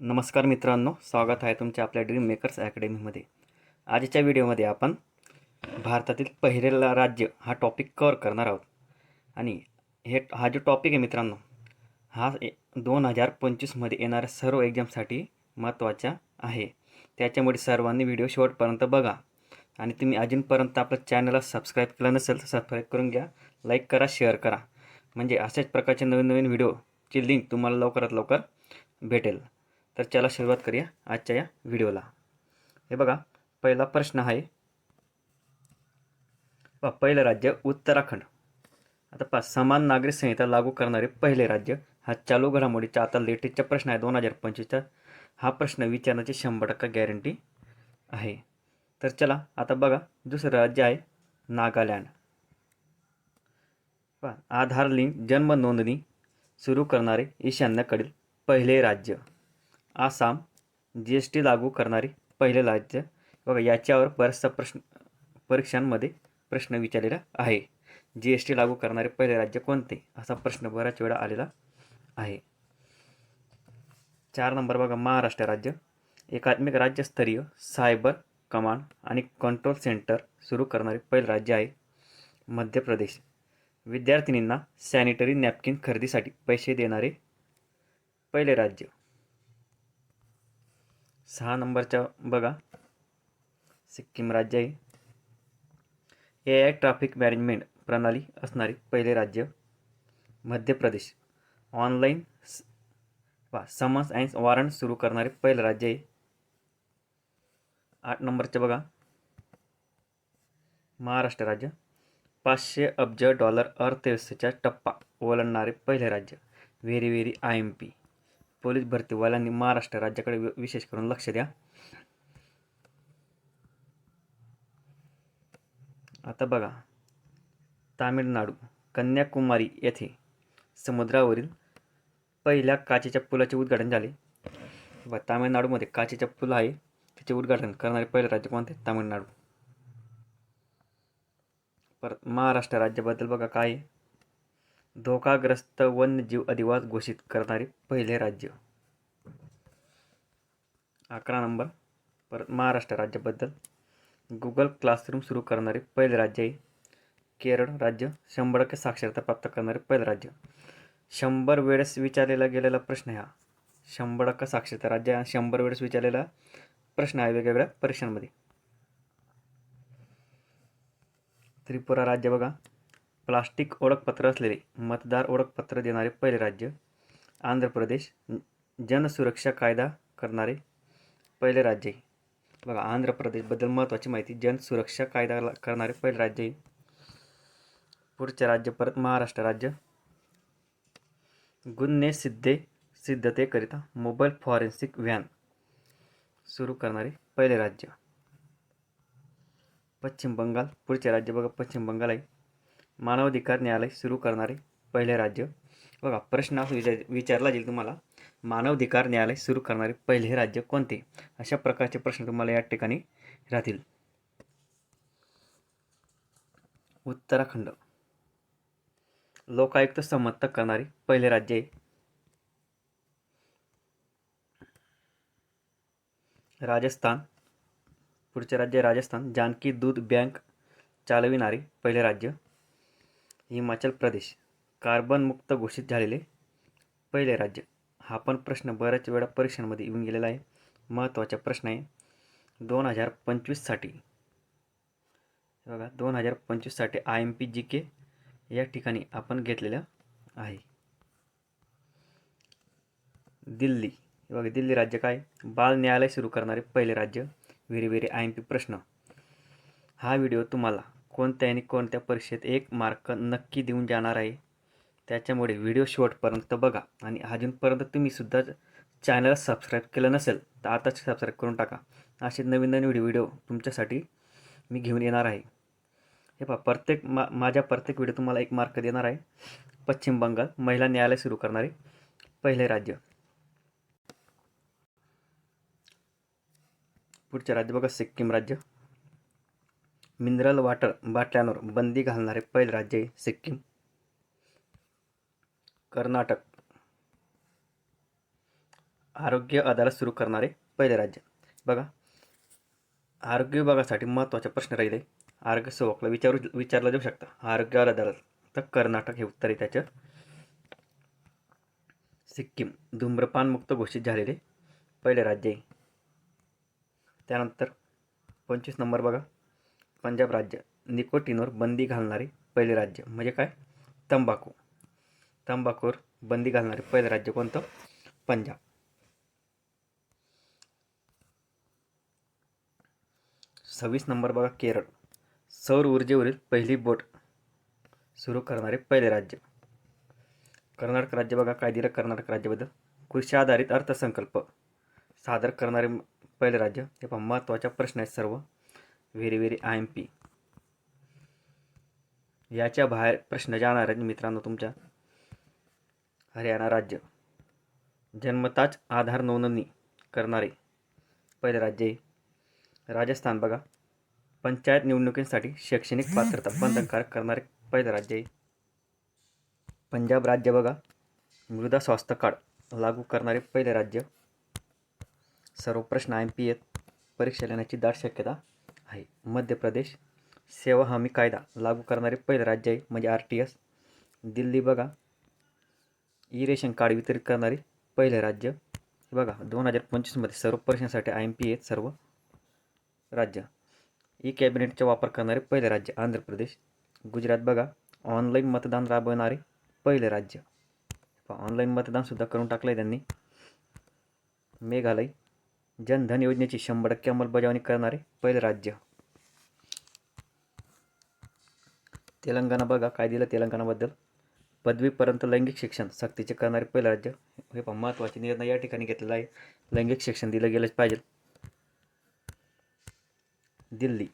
नमस्कार मित्रांनो स्वागत आहे तुमच्या आपल्या ड्रीम मेकर्स अकॅडमीमध्ये आजच्या व्हिडिओमध्ये आपण भारतातील पहिलेला राज्य हा टॉपिक कवर करणार आहोत. आणि हे हा जो टॉपिक आहे मित्रांनो हा दोन हजार पंचवीसमध्ये येणाऱ्या सर्व एक्झामसाठी महत्त्वाचा आहे. त्याच्यामुळे सर्वांनी व्हिडिओ शेवटपर्यंत बघा. आणि तुम्ही अजूनपर्यंत आपल्या चॅनलला सबस्क्राईब केलं नसेल तर सबस्क्राईब करून घ्या लाईक करा शेअर करा. म्हणजे अशाच प्रकारचे नवीन नवीन व्हिडिओची लिंक तुम्हाला लवकरात लवकर भेटेल. तर चला सुरुवात करूया आजच्या या व्हिडिओला. हे बघा पहिला प्रश्न आहे. पहिलं राज्य उत्तराखंड. आता पहा समान नागरिक संहिता लागू करणारे पहिले राज्य हा चालू घडामोडीचा आता लेटेस्टचा प्रश्न आहे दोन हजार पंचवीसचा. हा प्रश्न विचारण्याची शंभर टक्का गॅरंटी आहे. तर चला आता बघा दुसरं राज्य आहे नागालँड. पहा आधार लिंक जन्म नोंदणी सुरू करणारे ईशान्येकडील पहिले राज्य. आसाम जी एस टी लागू करणारे पहिले राज्य. बघा याच्यावर बऱ्याचशा प्रश्न परीक्षांमध्ये प्रश्न विचारलेला आहे. जी एस टी लागू करणारे पहिले राज्य कोणते? असा प्रश्न बऱ्याच वेळा आलेला आहे. चार नंबर बघा महाराष्ट्र राज्य. एकात्मिक राज्यस्तरीय सायबर कमांड आणि कंट्रोल सेंटर सुरू करणारे पहिले राज्य आहे मध्य प्रदेश. विद्यार्थिनींना सॅनिटरी नॅपकिन खरेदीसाठी पैसे देणारे पहिले राज्य. सहा नंबरच्या बघा. सिक्कीम राज्य आहे. ए आय ट्रॅफिक मॅनेजमेंट प्रणाली असणारे पहिले राज्य मध्य प्रदेश. ऑनलाईन स- वा समन्स अँड वॉरंट सुरू करणारे पहिले राज्य आहे. आठ नंबरचे बघा. महाराष्ट्र राज्य. पाचशे अब्ज डॉलर अर्थव्यवस्थेचा टप्पा ओलांडणारे पहिले राज्य. Very very I M P. Police भरतीवाल्यांनी Maharashtra राज्याकडे विशेष करून लक्ष द्या. आता बघा. तामिळनाडू कन्याकुमारी येथे समुद्रावरील पहिल्या काचेच्या पुलाचे उद्घाटन झाले. व तामिळनाडूमध्ये काचेचा पूल आहे. त्याचे उद्घाटन करणारे पहिले राज्य कोणते? तामिळनाडू. परत महाराष्ट्र राज्याबद्दल बघा काय आहे? धोकाग्रस्त वन्यजीव अधिवास घोषित करणारे पहिले राज्य. अकरा नंबर. परत महाराष्ट्र राज्याबद्दल. गुगल क्लासरूम सुरू करणारे पहिले राज्य आहे केरळ राज्य. शंभर टक्के साक्षरता प्राप्त करणारे पहिले राज्य. शंभर वेळेस विचारलेला गेलेला प्रश्न हा. शंभर टक्का साक्षरता राज्य हा शंभर वेळेस विचारलेला प्रश्न आहे वेगवेगळ्या परीक्षांमध्ये. त्रिपुरा राज्य बघा. प्लास्टिक ओळखपत्र असलेले मतदार ओळखपत्र देणारे पहिले राज्य आंध्र प्रदेश जनसुरक्षा कायदा करणारे पहिले राज्य आहे. बघा आंध्र प्रदेशबद्दल महत्त्वाची माहिती जनसुरक्षा कायदा करणारे पहिले राज्य आहे. पुढचे राज्य परत महाराष्ट्र राज्य. गुन्हे सिद्धे सिद्धतेकरिता मोबाईल फॉरेन्सिक व्हॅन सुरू करणारे पहिले राज्य. पश्चिम बंगाल पुढचे राज्य बघा पश्चिम बंगाल आहे. मानवाधिकार न्यायालय सुरू करणारे पहिले राज्य. बघा प्रश्न असं विचार विचारला जाईल तुम्हाला मानवाधिकार न्यायालय सुरू करणारे पहिले राज्य कोणते? अशा प्रकारचे प्रश्न तुम्हाला या ठिकाणी राहतील. उत्तराखंड. लोकायुक्त संमत करणारे पहिले राज्य आहे राजस्थान. पुढचे राज्य राजस्थान. जानकी दूध बँक चालविणारे पहिले राज्य. हिमाचल प्रदेश. कार्बनमुक्त घोषित झालेले पहिले राज्य. हा पण प्रश्न बऱ्याच वेळा परीक्षांमध्ये येऊन गेलेला आहे. महत्त्वाचा प्रश्न आहे. दोन हजार पंचवीससाठी बघा दोन हजार पंचवीससाठी I M P G K या ठिकाणी आपण घेतलेलं आहे. दिल्ली. बघा दिल्ली राज्य काय? बाल न्यायालय सुरू करणारे पहिले राज्य. व्हेरी आय एम पी प्रश्न. हा व्हिडिओ तुम्हाला कोणत्या आणि कोणत्या परीक्षेत एक मार्क नक्की देऊन जाणार आहे. त्याच्यामुळे व्हिडिओ शेवटपर्यंत बघा. आणि अजूनपर्यंत तुम्हीसुद्धा चॅनल सबस्क्राईब केलं नसेल तर आताच सबस्क्राईब करून टाका. असे नवीन नवीन व्हिडिओ व्हिडिओ तुमच्यासाठी मी घेऊन येणार आहे. हे पहा प्रत्येक मा माझ्या प्रत्येक व्हिडिओ तुम्हाला एक मार्क देणार आहे. पश्चिम बंगाल महिला न्यायालय सुरू करणारे पहिले राज्य. पुढचे राज्य बघा सिक्कीम राज्य. मिनरल वॉटर बाटल्यांवर बंदी घालणारे पहिले राज्य आहे सिक्कीम कर्नाटक. आरोग्य अदालत सुरू करणारे पहिले राज्य. बघा आरोग्य विभागासाठी महत्त्वाचा प्रश्न राहिले. आरोग्य सेवकला विचारू विचारला जाऊ शकता. आरोग्य अदालत तर कर्नाटक हे उत्तर आहे त्याचं. सिक्कीम धूम्रपानमुक्त घोषित झालेले पहिले राज्य आहे. त्यानंतर पंचवीस नंबर बघा. पंजाब राज्य निकोटीनवर बंदी घालणारे पहिले राज्य म्हणजे काय? तंबाखू. तंबाखूवर बंदी घालणारे पहिले राज्य कोणतं? पंजाब. सव्वीस नंबर बघा केरळ. सौर ऊर्जेवरील पहिली बोट सुरू करणारे पहिले राज्य. कर्नाटक राज्य बघा काय दिलं कर्नाटक राज्याबद्दल. कृषी आधारित अर्थसंकल्प सादर करणारे पहिले राज्य. हे पण महत्त्वाचा प्रश्न आहेत सर्व. Very very I M P. याच्या बाहेर प्रश्न जाणार आहेत मित्रांनो तुमच्या. हरियाणा राज्य. जन्मताच आधार नोंदणी करणारे पहिले राज्य आहे राजस्थान बघा. पंचायत निवडणुकींसाठी शैक्षणिक पात्रता बंधनकारक करणारे पहिलं राज्य आहे पंजाब राज्य बघा. मृदा स्वास्थ्य कार्ड लागू करणारे पहिले राज्य. सर्व प्रश्न आय एम पी आहेत परीक्षा लिहिण्याची दाट शक्यता आहे. मध्य प्रदेश. सेवा हमी कायदा लागू करणारे पहिले राज्य आहे म्हणजे आर टी एस दिल्ली बघा. ई रेशन कार्ड वितरित करणारे पहिले राज्य. बघा दोन हजार पंचवीसमध्ये सर्व परीक्षांसाठी आय एम पी आहेत सर्व राज्य. ई कॅबिनेटचा वापर करणारे पहिले राज्य आंध्र प्रदेश. गुजरात बघा ऑनलाईन मतदान राबवणारे पहिले राज्य. ऑनलाईन मतदानसुद्धा करून टाकलं आहे त्यांनी. मेघालय. जनधन योजनेची शंभर टक्के अंमलबजावणी करणारे पहिले राज्य. तेलंगणा बघा काय दिलं तेलंगणाबद्दल. पदवीपर्यंत लैंगिक शिक्षण सक्तीचे करणारे पहिलं राज्य. हे पण महत्त्वाचे निर्णय या ठिकाणी घेतलेला आहे. लैंगिक शिक्षण दिलं गेलंच पाहिजे. दिल्ली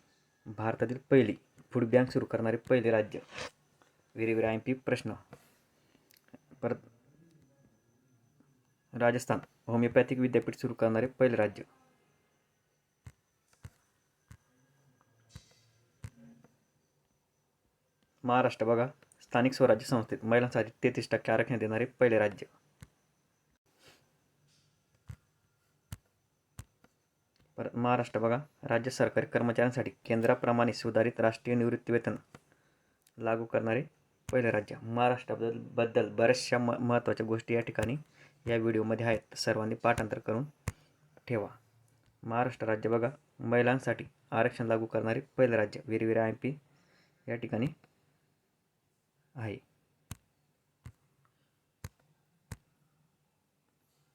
भारतातील पहिली फूड बँक सुरू करणारे पहिले राज्य. व्हेरी आय एम पी प्रश्न. परत राजस्थान होमिओपॅथिक विद्यापीठ सुरू करणारे पहिले राज्य. महाराष्ट्र बघा स्थानिक स्वराज्य संस्थेत महिलांसाठी तेहतीस टक्के आरक्षण देणारे पहिले राज्य. परत महाराष्ट्र बघा राज्य सरकारी कर्मचाऱ्यांसाठी केंद्राप्रमाणे सुधारित राष्ट्रीय निवृत्ती वेतन लागू करणारे पहिले राज्य. महाराष्ट्राबद्दल बद्दल बऱ्याचशा म महत्त्वाच्या गोष्टी या ठिकाणी या व्हिडिओमध्ये आहेत. सर्वांनी पाठांतर करून ठेवा. महाराष्ट्र राज्य बघा. महिलांसाठी आरक्षण लागू करणारे पहिले राज्य व्हेरी व्हेरी पी या ठिकाणी आहे.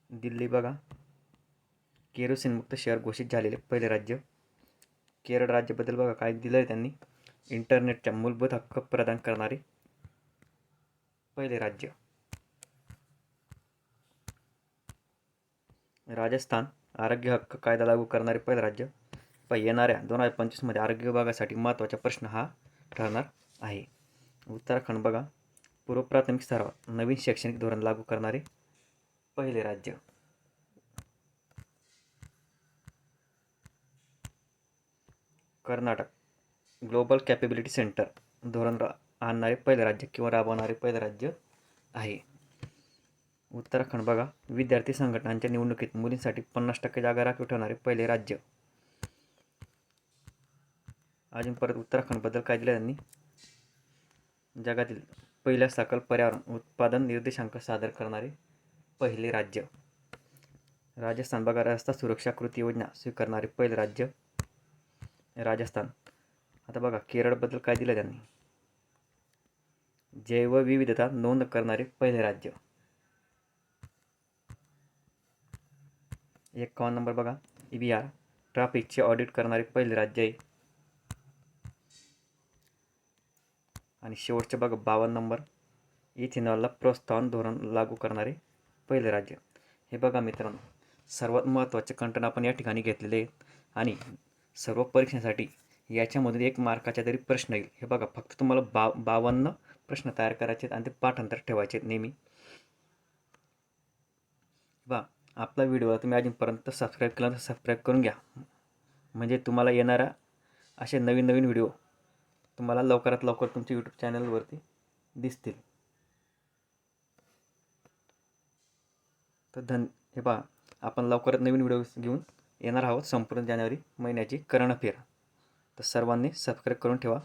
दिल्ली बघा. केरोसिनमुक्त शहर घोषित झालेले पहिले राज्य. केरळ राज्याबद्दल बघा. काय दिलं आहे त्यांनी? इंटरनेटच्या मूलभूत हक्क प्रदान करणारे पहिले राज्य. राजस्थान आरोग्य हक्क कायदा लागू करणारे पहिले राज्य. प येणाऱ्या दोन हजार पंचवीसमध्ये आरोग्य विभागासाठी महत्त्वाचा प्रश्न हा ठरणार आहे. उत्तराखंड बघा. पूर्व प्राथमिक स्तरावर नवीन शैक्षणिक धोरण लागू करणारे पहिले राज्य. कर्नाटक. ग्लोबल कॅपेबिलिटी सेंटर धोरण रा आणणारे पहिले राज्य किंवा राबवणारे पहिले राज्य आहे. उत्तराखंड बघा. विद्यार्थी संघटनांच्या निवडणुकीत मुलींसाठी पन्नास टक्के जागा राखीव ठेवणारे पहिले राज्य. अजून परत उत्तराखंडबद्दल काय दिलं त्यांनी? जगातील पहिल्या सकल पर्यावरण उत्पादन निर्देशांक सादर करणारे पहिले राज्य. राजस्थान बघा रस्ता सुरक्षा कृती योजना स्वीकारणारे पहिले राज्य. राजस्थान. आता बघा केरळबद्दल काय दिलं त्यांनी? जैवविविधता नोंद करणारे पहिले राज्य. एक्कावन्न नंबर बघा. ई बी आर ट्राफिकचे ऑडिट करणारे पहिले राज्य आहे. आणि शेवटचे बघा बावन्न नंबर इथेनॉलला प्रोत्साहन धोरण लागू करणारे पहिले राज्य. हे बघा मित्रांनो सर्वात महत्त्वाचे कंटेंट आपण या ठिकाणी घेतलेले आहेत. आणि सर्व परीक्षेसाठी याच्यामधून एक मार्काचा तरी प्रश्न येईल. हे बघा फक्त तुम्हाला बा बावन्न प्रश्न तयार करायचे आहेत आणि ते पाठांतर ठेवायचे आहेत नेहमी. बा आपला व्हिडिओ तुम्ही अजूनपर्यंत सबस्क्राईब केला तर सबस्क्राईब करून घ्या. म्हणजे तुम्हाला येणारा असे नवीन नवीन व्हिडिओ तुम्हाला लवकरात लवकर तुमच्या यूट्यूब चॅनलवरती दिसतील. तर धन हे पहा आपण लवकरात नवीन व्हिडिओ घेऊन येणार आहोत संपूर्ण जानेवारी महिन्याची करंट अफेअर तर सर्वांनी सबस्क्राईब करून ठेवा.